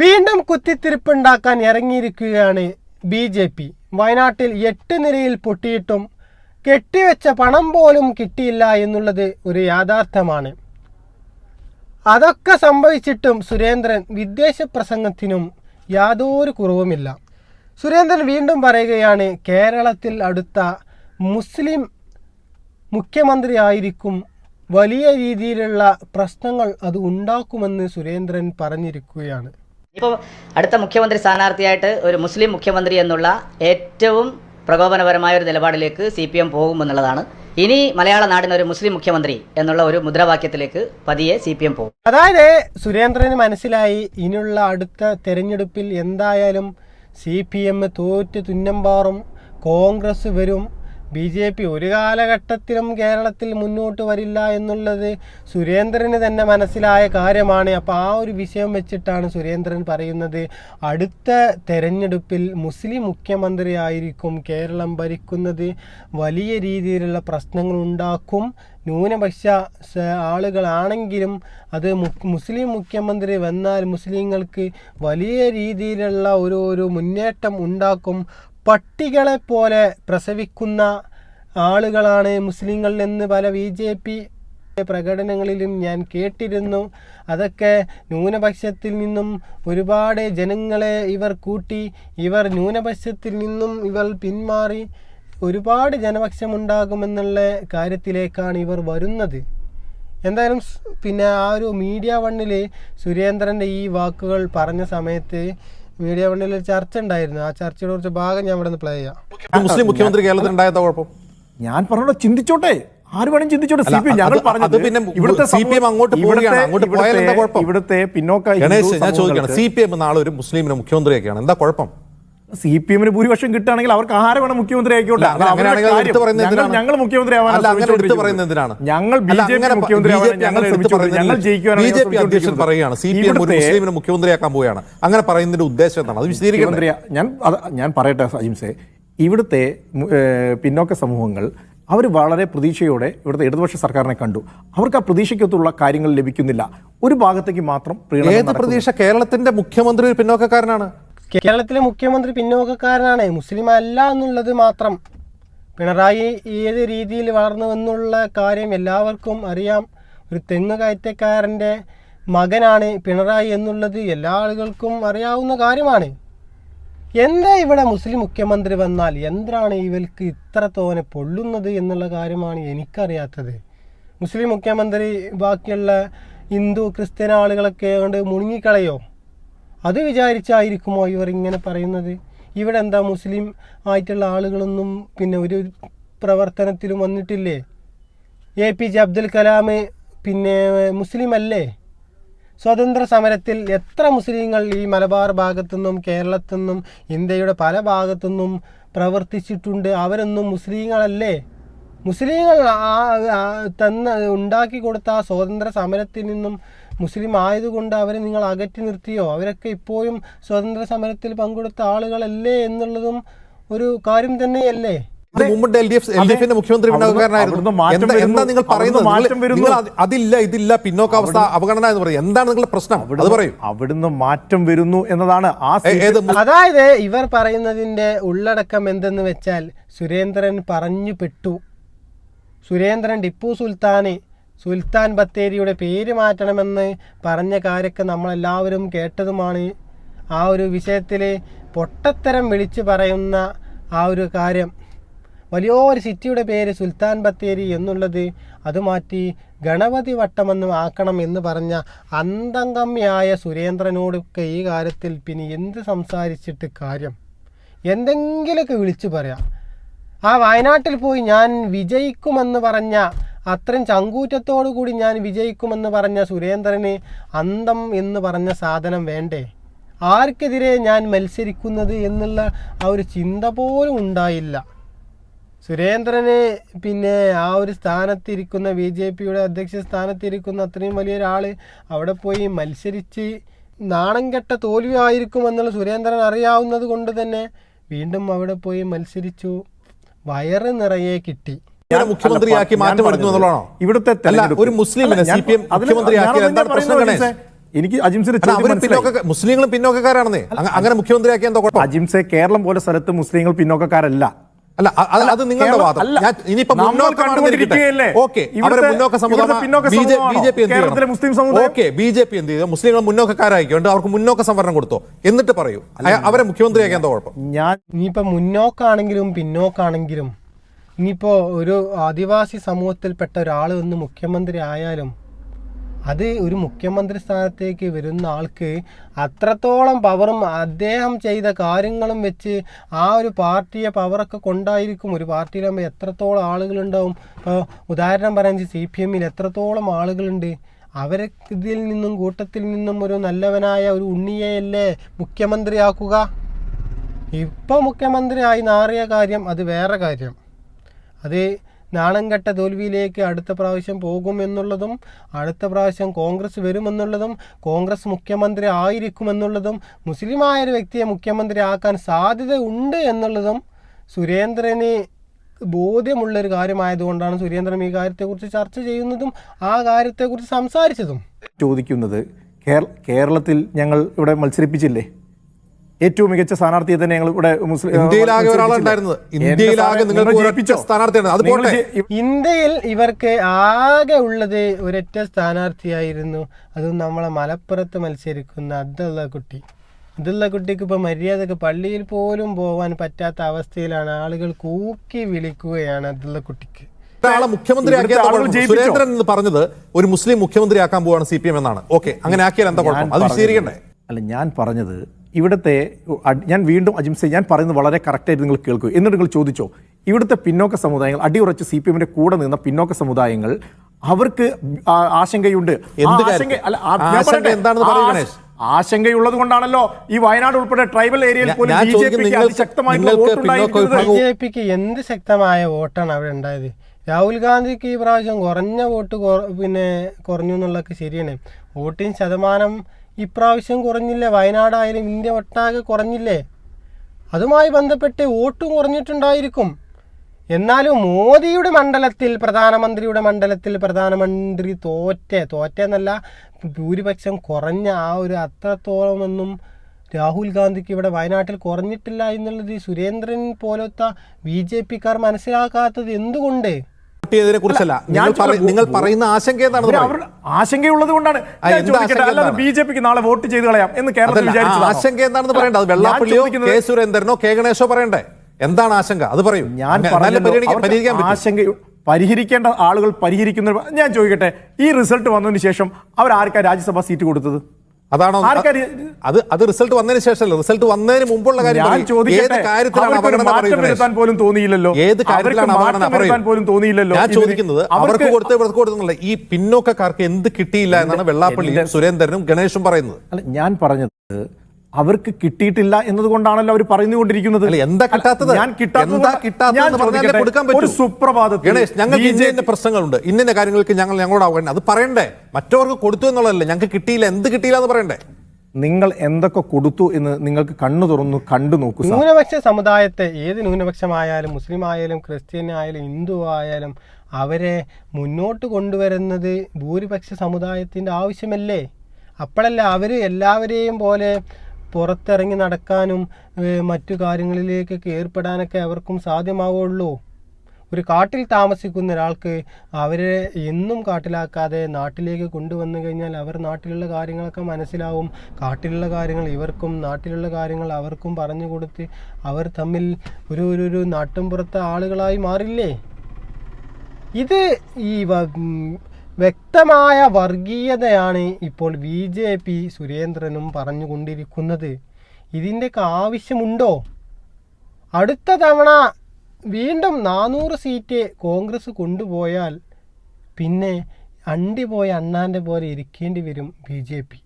വീണ്ടും കുത്തിത്തിരിപ്പുണ്ടാക്കാൻ ഇറങ്ങിയിരിക്കുകയാണ് B J P. വയനാട്ടിൽ എട്ട് നിരയിൽ പൊട്ടിയിട്ടും കെട്ടിവെച്ച പണം പോലും കിട്ടിയില്ല എന്നുള്ളത് ഒരു യാഥാർത്ഥ്യമാണ്. അതൊക്കെ സംഭവിച്ചിട്ടും സുരേന്ദ്രൻ വിദേശ പ്രസംഗത്തിനും യാതൊരു കുറവുമില്ല. സുരേന്ദ്രൻ വീണ്ടും പറയുകയാണ് കേരളത്തിൽ അടുത്ത മുസ്ലിം മുഖ്യമന്ത്രി ആയിരിക്കും. വലിയ രീതിയിലുള്ള പ്രശ്നങ്ങൾ അത് ഉണ്ടാക്കുമെന്ന് സുരേന്ദ്രൻ പറഞ്ഞിരിക്കുകയാണ്. ഇപ്പോൾ അടുത്ത മുഖ്യമന്ത്രി സ്ഥാനാർത്ഥിയായിട്ട് ഒരു മുസ്ലിം മുഖ്യമന്ത്രി എന്നുള്ള ഏറ്റവും പ്രകോപനപരമായ ഒരു നിലപാടിലേക്ക് സി പി എം പോകുമെന്നുള്ളതാണ്. ഇനി മലയാള നാടിന് ഒരു മുസ്ലിം മുഖ്യമന്ത്രി എന്നുള്ള ഒരു മുദ്രാവാക്യത്തിലേക്ക് പതിയെ സി പി എം പോകും. അതായത് സുരേന്ദ്രന് മനസ്സിലായി ഇനിയുള്ള അടുത്ത തെരഞ്ഞെടുപ്പിൽ എന്തായാലും സി പി എം തോറ്റ് തുന്നമ്പാറും കോൺഗ്രസ് വരും ബി ജെ പി ഒരു കാലഘട്ടത്തിലും കേരളത്തിൽ മുന്നോട്ട് വരില്ല എന്നുള്ളത് സുരേന്ദ്രന് തന്നെ മനസ്സിലായ കാര്യമാണ്. അപ്പോൾ ആ ഒരു വിഷയം വെച്ചിട്ടാണ് സുരേന്ദ്രൻ പറയുന്നത്. അടുത്ത തെരഞ്ഞെടുപ്പിൽ മുസ്ലിം മുഖ്യമന്ത്രി ആയിരിക്കും കേരളം ഭരിക്കുന്നത്. വലിയ രീതിയിലുള്ള പ്രശ്നങ്ങൾ ഉണ്ടാക്കും. ന്യൂനപക്ഷ ആളുകളാണെങ്കിലും അത് മുസ്ലിം മുഖ്യമന്ത്രി വന്നാൽ മുസ്ലിങ്ങൾക്ക് വലിയ രീതിയിലുള്ള ഒരു ഒരു മുന്നേറ്റം ഉണ്ടാക്കും. പട്ടികളെ പോലെ പ്രസവിക്കുന്ന ആളുകളാണ് മുസ്ലിങ്ങൾ എന്ന് പല ബി ജെ പി പ്രകടനങ്ങളിലും ഞാൻ കേട്ടിരുന്നു. അതൊക്കെ ന്യൂനപക്ഷത്തിൽ നിന്നും ഒരുപാട് ജനങ്ങളെ ഇവർ കൂട്ടി ഇവർ ന്യൂനപക്ഷത്തിൽ നിന്നും ഇവർ പിന്മാറി ഒരുപാട് ജനപക്ഷമുണ്ടാകുമെന്നുള്ള കാര്യത്തിലേക്കാണ് ഇവർ വരുന്നത്. എന്തായാലും പിന്നെ ആ ഒരു മീഡിയ വണ്ണിൽ സുരേന്ദ്രന്റെ ഈ വാക്കുകൾ പറഞ്ഞ സമയത്ത് മീഡിയ വണ്ണിൽ ഒരു ചർച്ച ഉണ്ടായിരുന്നു. ആ ചർച്ചയുടെ കുറച്ച് ഭാഗം ഞാൻ ഇവിടെ നിന്ന് പ്ലേ ചെയ്യാം മുസ്ലിം മുഖ്യമന്ത്രി കേരളത്തിൽ ഉണ്ടായതാ കുഴപ്പം? ഞാൻ പറഞ്ഞോ ചിന്തിച്ചോട്ടെ. ആര് വേണം ചിന്തിച്ചോട്ടെ. സി പി എം ഞങ്ങൾ പറഞ്ഞത് പിന്നെ ഇവിടുത്തെ സി പി എം അങ്ങോട്ട് പോവുകയാണ്. അങ്ങോട്ട് പോയാൽ എന്താ ഇവിടുത്തെ- കുഴപ്പം? ഇവിടുത്തെ പിന്നോക്ക ഗണേശ് ഞാൻ ചോദിക്കണം സി പി എം നാളെ ഒരു മുസ്ലിമിനെ മുഖ്യമന്ത്രിയൊക്കെയാണ്. എന്താ കുഴപ്പം? സി പി എമ്മിന് ഭൂരിപക്ഷം കിട്ടുകയാണെങ്കിൽ അവർക്ക് ആരെ വേണം മുഖ്യമന്ത്രി ആയിക്കോട്ടെ ഞങ്ങൾ- മുഖ്യമന്ത്രി ആവാനാണ് ഞങ്ങൾ ബി ജെ പി മുഖ്യമന്ത്രി ഞങ്ങൾ ബി ജെ പി അധ്യക്ഷൻ പറയുകയാണ്. സി പി എം ഒരു മുസ്ലിമിനെ മുഖ്യമന്ത്രിയാക്കാൻ പോവുകയാണ്. അങ്ങനെ പറയുന്നതിന്റെ ഉദ്ദേശം എന്താണ്? അത് വിശദീകരിക്കണം ഞാൻ ഞാൻ പറയട്ടെ അജിംസെ ഇവിടുത്തെ പിന്നോക്ക സമൂഹങ്ങൾ അവർ വളരെ പ്രതീക്ഷയോടെ ഇവിടുത്തെ ഇടതുപക്ഷ സർക്കാരിനെ കണ്ടു. അവർക്ക് ആ പ്രതീക്ഷയ്ക്കൊത്തുള്ള കാര്യങ്ങൾ ലഭിക്കുന്നില്ല. ഒരു ഭാഗത്തേക്ക് മാത്രം ഏത്. പ്രതീക്ഷ? കേരളത്തിന്റെ മുഖ്യമന്ത്രി പിന്നോക്കക്കാരനാണ്. കേരളത്തിലെ മുഖ്യമന്ത്രി പിന്നോക്കക്കാരനാണ്. മുസ്ലിം അല്ല എന്നുള്ളത് മാത്രം. പിണറായി ഏത് രീതിയിൽ വളർന്നു എന്നുള്ള കാര്യം എല്ലാവർക്കും അറിയാം. ഒരു തെങ്ങ് കയറ്റക്കാരന്റെ മകനാണ് പിണറായി എന്നുള്ളത് എല്ലാ ആളുകൾക്കും അറിയാവുന്ന കാര്യമാണ്. എന്താ ഇവിടെ മുസ്ലിം മുഖ്യമന്ത്രി വന്നാൽ? എന്താണ് ഇവർക്ക് ഇത്ര തോനെ പൊള്ളുന്നത് എന്നുള്ള കാര്യമാണ് എനിക്കറിയാത്തത്. മുസ്ലിം മുഖ്യമന്ത്രി ബാക്കിയുള്ള ഹിന്ദു ക്രിസ്ത്യൻ ആളുകളൊക്കെ കൊണ്ട് മുണുങ്ങിക്കളയോ? അത് വിചാരിച്ചായിരിക്കുമോ ഇവർ ഇങ്ങനെ പറയുന്നത്? ഇവിടെ എന്താ മുസ്ലിം ആയിട്ടുള്ള ആളുകളൊന്നും പിന്നെ ഒരു പ്രവർത്തനത്തിലും വന്നിട്ടില്ലേ? A P J Abdul Kalam പിന്നെ മുസ്ലിം അല്ലേ സ്വതന്ത്ര സമരത്തിൽ എത്ര മുസ്ലിങ്ങൾ ഈ മലബാർ ഭാഗത്തുനിന്നും കേരളത്തിൽ നിന്നും ഇന്ത്യയുടെ പല ഭാഗത്തുനിന്നും പ്രവർത്തിച്ചിട്ടുണ്ട്. അവരൊന്നും മുസ്ലിങ്ങളല്ലേ? മുസ്ലിങ്ങൾ തന്ന ഉണ്ടാക്കി കൊടുത്ത ആ സ്വാതന്ത്ര്യ സമരത്തിൽ നിന്നും മുസ്ലിം ആയതുകൊണ്ട് അവരെ നിങ്ങൾ അകറ്റി നിർത്തിയോ? അവരൊക്കെ ഇപ്പോഴും സ്വതന്ത്ര സമരത്തിൽ പങ്കെടുത്ത ആളുകളല്ലേ എന്നുള്ളതും ഒരു കാര്യം തന്നെയല്ലേ? ഇത് മുമ്പ് L D F L D എഫിന്റെ മുഖ്യമന്ത്രി അവിടുന്ന് പിന്നോക്കക്കാരനായിരുന്നു എന്താ നിങ്ങൾ പറയുന്നത്? നിങ്ങൾ- അതില്ല ഇതില്ല പിന്നോക്കാവസ്ഥ അവഗണന എന്ന് പറയും. എന്താണ് നിങ്ങളുടെ പ്രശ്നം? അത് പറയും. അവിടുന്ന് മാറ്റം വരുന്നു എന്നതാണ് അതായത് ഇവർ പറയുന്നതിന്റെ ഉള്ളടക്കം എന്തെന്ന് വെച്ചാൽ സുരേന്ദ്രൻ പറഞ്ഞു പെട്ടു. സുരേന്ദ്രൻ ടിപ്പു സുൽത്താന് സുൽത്താൻ ബത്തേരിയുടെ പേര് മാറ്റണമെന്ന് പറഞ്ഞ കാര്യമൊക്കെ നമ്മളെല്ലാവരും കേട്ടതുമാണ്. ആ ഒരു വിഷയത്തിൽ പൊട്ടത്തരം വിളിച്ചു പറയുന്ന ആ ഒരു കാര്യം. വലിയൊരു സിറ്റിയുടെ പേര് സുൽത്താൻ ബത്തേരി എന്നുള്ളത് അത് മാറ്റി ഗണപതി വട്ടമെന്ന് ആക്കണം എന്ന് പറഞ്ഞ അന്തംഗമ്യായ സുരേന്ദ്രനോടൊക്കെ ഈ കാര്യത്തിൽ പിന്നെ എന്ത് സംസാരിച്ചിട്ട് കാര്യം? എന്തെങ്കിലുമൊക്കെ വിളിച്ചു പറയാം. ആ വയനാട്ടിൽ പോയി ഞാൻ വിജയിക്കുമെന്ന് പറഞ്ഞ അത്രയും ചങ്കൂറ്റത്തോടു കൂടി ഞാൻ വിജയിക്കുമെന്ന് പറഞ്ഞ സുരേന്ദ്രന് അന്തം എന്ന് പറഞ്ഞ സാധനം വേണ്ടേ? ആർക്കെതിരെ ഞാൻ മത്സരിക്കുന്നത് എന്നുള്ള ആ ഒരു ചിന്ത പോലും ഉണ്ടായില്ല. സുരേന്ദ്രന് പിന്നെ ആ ഒരു സ്ഥാനത്തിരിക്കുന്ന ബി ജെ പിയുടെ അധ്യക്ഷ സ്ഥാനത്തിരിക്കുന്ന അത്രയും വലിയൊരാൾ അവിടെ പോയി മത്സരിച്ച് നാണം കെട്ട തോൽവിയായിരിക്കുമെന്നുള്ള സുരേന്ദ്രൻ അറിയാവുന്നത് കൊണ്ട് തന്നെ വീണ്ടും അവിടെ പോയി മത്സരിച്ചു. വയറ് നിറയെ കിട്ടി. മുഖ്യമന്ത്രിയാക്കി മാറ്റം വരുന്നു എന്നുള്ളതാണോ ഇവിടുത്തെ ഒരു മുസ്ലിമിനെ സി പി എം മുഖ്യമന്ത്രിയാക്കി മുഖ്യമന്ത്രിയാക്കിയാൽ എന്താണ് പ്രശ്നം? ഗണേശ് എനിക്ക് അജിംസിന്റെ മുസ്ലിങ്ങളും പിന്നോക്കക്കാരാണെന്നേ. അങ്ങനെ മുഖ്യമന്ത്രിയാക്കി എന്തോ അജിംസെ കേരളം പോലെ സ്ഥലത്ത് മുസ്ലിങ്ങൾ പിന്നോക്കക്കാരല്ല. അല്ല അത് നിങ്ങളുടെ വാദം. ഇനിയിപ്പോ മുന്നോക്കം? ഓക്കെ സമുദായം ബി ജെ പി എന്ത് കേരളത്തിലെ മുസ്ലിം സമുദായം? ഓക്കെ ബി ജെ പി എന്ത് ചെയ്തു? മുസ്ലിങ്ങൾ മുന്നോക്കക്കാരായിക്കൊണ്ട് അവർക്ക് മുന്നോക്ക സംവരണം കൊടുത്തോ? എന്നിട്ട് പറയൂ. അവരെ മുഖ്യമന്ത്രിയാക്കി എന്താ കുഴപ്പം? ഞാൻ ഇനിയിപ്പോ മുന്നോക്കാണെങ്കിലും പിന്നോക്കാണെങ്കിലും ഇനിയിപ്പോൾ ഒരു ആദിവാസി സമൂഹത്തിൽപ്പെട്ട ഒരാൾ വന്ന് മുഖ്യമന്ത്രി ആയാലും അത് ഒരു മുഖ്യമന്ത്രി സ്ഥാനത്തേക്ക് വരുന്ന ആൾക്ക് അത്രത്തോളം പവറും അദ്ദേഹം ചെയ്ത കാര്യങ്ങളും വെച്ച് ആ ഒരു പാർട്ടിയെ പവറൊക്കെ കൊണ്ടായിരിക്കും ഒരു പാർട്ടിയിലാകുമ്പോൾ എത്രത്തോളം ആളുകളുണ്ടാവും. ഇപ്പോൾ ഉദാഹരണം പറയാൻ സി പി എമ്മിൽ എത്രത്തോളം ആളുകളുണ്ട്. അവരെ ഇതിൽ നിന്നും കൂട്ടത്തിൽ നിന്നും ഒരു നല്ലവനായ ഒരു ഉണ്ണിയെയല്ലേ മുഖ്യമന്ത്രിയാക്കുക? ഇപ്പോൾ മുഖ്യമന്ത്രിയായി നാറിയ കാര്യം അത് വേറെ കാര്യം. അത് നാണംകെട്ട തോൽവിയിലേക്ക് അടുത്ത പ്രാവശ്യം പോകുമെന്നുള്ളതും അടുത്ത പ്രാവശ്യം കോൺഗ്രസ് വരുമെന്നുള്ളതും കോൺഗ്രസ് മുഖ്യമന്ത്രി ആയിരിക്കുമെന്നുള്ളതും മുസ്ലിമായ ഒരു വ്യക്തിയെ മുഖ്യമന്ത്രി ആക്കാൻ സാധ്യത ഉണ്ട് എന്നുള്ളതും സുരേന്ദ്രന് ബോധ്യമുള്ളൊരു കാര്യമായതുകൊണ്ടാണ് സുരേന്ദ്രൻ ഈ കാര്യത്തെക്കുറിച്ച് ചർച്ച ചെയ്യുന്നതും ആ കാര്യത്തെക്കുറിച്ച് സംസാരിച്ചതും. ചോദിക്കുന്നത് കേരളത്തിൽ ഞങ്ങൾ ഇവിടെ മത്സരിപ്പിച്ചില്ലേ? ഏറ്റവും മികച്ച സ്ഥാനാർത്ഥിയെ തന്നെ ഞങ്ങൾ ഇവിടെ മുസ്ലിം ഇന്ത്യയിലാകെ ഒരാളുണ്ടായിരുന്നത് ഇന്ത്യയിലാകെ നിങ്ങൾക്ക് സ്ഥാനാർത്ഥിയാണ്. അത് പോട്ടെ. ഇന്ത്യയിൽ ഇവർക്ക് ആകെ ഉള്ളത് ഒരൊറ്റ സ്ഥാനാർത്ഥിയായിരുന്നു. അതും നമ്മളെ മലപ്പുറത്ത് മത്സരിക്കുന്ന അബ്ദുള്ള കുട്ടി. അബ്ദുള്ള കുട്ടിക്ക് ഇപ്പോൾ മര്യാദയ്ക്ക് പള്ളിയിൽ പോലും പോകാൻ പറ്റാത്ത അവസ്ഥയിലാണ് ആളുകൾ കൂക്കി വിളിക്കുകയാണ് അബ്ദുള്ള കുട്ടിക്ക്. ഒരാളെ? ജയിപ്പിച്ചോ? സുരേന്ദ്രൻ എന്ന് പറഞ്ഞത് ഒരു മുസ്ലിം മുഖ്യമന്ത്രി ആക്കാൻ പോവാണ് സി പി എം എന്നാണ്. ഓക്കെ അങ്ങനെ ആക്കിയാൽ എന്താ കുഴപ്പം? അത് വിശദീകരിക്കണ്ടേ? അല്ല ഞാൻ പറഞ്ഞത് ഇവിടുത്തെ ഞാൻ വീണ്ടും അജിംസെ ഞാൻ പറയുന്നത് വളരെ കറക്റ്റായിട്ട് നിങ്ങൾ കേൾക്കൂ. എന്നിട്ട് നിങ്ങൾ ചോദിച്ചോ ഇവിടുത്തെ പിന്നോക്ക സമുദായങ്ങൾ അടിയുറച്ച് സി പി എമ്മിന്റെ കൂടെ നിന്ന പിന്നോക്ക സമുദായങ്ങൾ അവർക്ക് ആശങ്കയുണ്ട്. ആശങ്കയുള്ളത് കൊണ്ടാണല്ലോ ഈ വയനാട് ഉൾപ്പെടെ ട്രൈബൽ ഏരിയയിൽ പോലും ഞാൻ ബി ജെ ചോദിക്കുന്നത് പിക്ക് അതിശക്തമായിട്ടുള്ള നിങ്ങൾക്ക് ബി ജെ പിക്ക് എന്ത് ശക്തമായ വോട്ടാണ് അവിടെ ഉണ്ടായത്? രാഹുൽ ഗാന്ധിക്ക് ഈ പ്രാവശ്യം കുറഞ്ഞ വോട്ട് പിന്നെ കുറഞ്ഞു എന്നുള്ളതൊക്കെ ശരിയാണ്. വോട്ടിംഗ് ശതമാനം ഇപ്രാവശ്യം കുറഞ്ഞില്ലേ? വയനാടായാലും ഇന്ത്യ ഒട്ടാകെ കുറഞ്ഞില്ലേ? അതുമായി ബന്ധപ്പെട്ട് വോട്ടും കുറഞ്ഞിട്ടുണ്ടായിരിക്കും. എന്നാലും മോദിയുടെ മണ്ഡലത്തിൽ പ്രധാനമന്ത്രിയുടെ മണ്ഡലത്തിൽ പ്രധാനമന്ത്രി തോറ്റ. തോറ്റെന്നല്ല ഭൂരിപക്ഷം കുറഞ്ഞ ആ ഒരു അത്രത്തോളമൊന്നും രാഹുൽ ഗാന്ധിക്ക് ഇവിടെ വയനാട്ടിൽ കുറഞ്ഞിട്ടില്ല എന്നുള്ളത് സുരേന്ദ്രൻ പോലത്തെ ബി ജെ പിക്കാർ മനസ്സിലാക്കാത്തത് എന്തുകൊണ്ട്? വോട്ട് ചെയ്തതിനെ കുറിച്ചല്ല. ഞാൻ നിങ്ങൾ പറയുന്ന ആശങ്ക എന്താണ് ആശങ്കയുള്ളത് കൊണ്ടാണ്. അല്ലാതെ ബി ജെ പിക്ക് നാളെ വോട്ട് ചെയ്ത് കളയാം എന്ന് കേരളത്തിൽ ആശങ്ക എന്താണെന്ന് പറയണ്ട അത് വെള്ളാപ്പള്ളിയോ കെ സുരേന്ദ്രനോ കെ ഗണേശോ പറയണ്ടേ? എന്താണ് ആശങ്ക? അത് പറയൂ. ഞാൻ ആശങ്ക പരിഹരിക്കേണ്ട ആളുകൾ പരിഹരിക്കുന്ന ഞാൻ ചോദിക്കട്ടെ ഈ റിസൾട്ട് വന്നതിന് ശേഷം അവർ ആർക്കാ രാജ്യസഭാ സീറ്റ് കൊടുത്തത്? അതാണോ? അത് അത് റിസൾട്ട് വന്നതിന് ശേഷമല്ല? റിസൾട്ട് വന്നതിന് മുമ്പുള്ള കാര്യം ഏത് കാര്യത്തിലാണ് അവർക്ക് അപകടം പോലും തോന്നിയില്ലല്ലോ. ഏത് കാര്യത്തിലാണ് അപകടം പോലും തോന്നിയില്ലല്ലോ. ഞാൻ. ചോദിക്കുന്നത് അവർക്ക് കൊടുത്ത് ഇവർക്ക് കൊടുത്തുന്നില്ല ഈ പിന്നോക്കക്കാർക്ക് എന്ത് കിട്ടിയില്ല എന്നാണ് വെള്ളാപ്പള്ളി സുരേന്ദ്രനും ഗണേഷും പറയുന്നത്. അല്ല ഞാൻ പറഞ്ഞത് അവർക്ക് കിട്ടിയിട്ടില്ല എന്നതുകൊണ്ടാണല്ലോ അവർ പറഞ്ഞുകൊണ്ടിരിക്കുന്നത് അല്ല, എന്താ കിട്ടാത്തത്? ഞാൻ കിട്ടാത്തത് എന്താ കിട്ടാത്തത് എന്ന് പറഞ്ഞാലേ കൊടുക്കാൻ പറ്റൂ. ഒരു സുപ്രഭാതത്തിൽ ഗണേഷ് ഞങ്ങൾക്ക് ഇന്ന പ്രശ്നങ്ങളുണ്ട്. ഇന്ന കാര്യങ്ങൾക്ക് ഞങ്ങൾ ഞങ്ങളോട് ആവണം അത് പറയണ്ടേ? മറ്റവർക്ക് കൊടുത്തു എന്നുള്ളതല്ലേ. ഞങ്ങൾക്ക് കിട്ടിയില്ല. എന്ത് കിട്ടിയില്ല എന്ന് പറയണ്ടേ? നിങ്ങൾ എന്തൊക്കെ കൊടുത്തു എന്ന് നിങ്ങൾക്ക് കണ്ണു തുറന്നു കണ്ടു നോക്കൂ. ന്യൂനപക്ഷ സമുദായത്തെ ഏത് ന്യൂനപക്ഷമായാലും മുസ്ലിം ആയാലും ക്രിസ്ത്യൻ ആയാലും ഹിന്ദു ആയാലും അവരെ മുന്നോട്ട് കൊണ്ടുവരുന്നത് ഭൂരിപക്ഷ സമുദായത്തിന്റെ ആവശ്യമല്ലേ? അപ്പോഴല്ല അവർ എല്ലാവരെയും പോലെ പുറത്തിറങ്ങി നടക്കാനും മറ്റു കാര്യങ്ങളിലേക്കൊക്കെ ഏർപ്പെടാനൊക്കെ അവർക്കും സാധ്യമാവുള്ളൂ ഒരു കാട്ടിൽ താമസിക്കുന്ന ഒരാൾക്ക് അവരെ എന്നും കാട്ടിലാക്കാതെ നാട്ടിലേക്ക് കൊണ്ടുവന്നു കഴിഞ്ഞാൽ അവർ നാട്ടിലുള്ള കാര്യങ്ങളൊക്കെ മനസ്സിലാവും. കാട്ടിലുള്ള കാര്യങ്ങൾ ഇവർക്കും നാട്ടിലുള്ള കാര്യങ്ങൾ അവർക്കും പറഞ്ഞു കൊടുത്ത് അവർ തമ്മിൽ ഒരു ഒരു ഒരു നാട്ടിൻപുറത്തെ ആളുകളായി മാറില്ലേ? ഇത് ഈ വ്യക്തമായ വർഗീയതയാണ് ഇപ്പോൾ ബി ജെ പി സുരേന്ദ്രനും പറഞ്ഞുകൊണ്ടിരിക്കുന്നത്. ഇതിന്റെയൊക്കെ ആവശ്യമുണ്ടോ? അടുത്ത തവണ വീണ്ടും നാനൂറ് സീറ്റ് കോൺഗ്രസ് കൊണ്ടുപോയാൽ പിന്നെ അണ്ടി പോയ അണ്ണാന്റെ പോലെ ഇരിക്കേണ്ടി വരും ബി ജെ പി.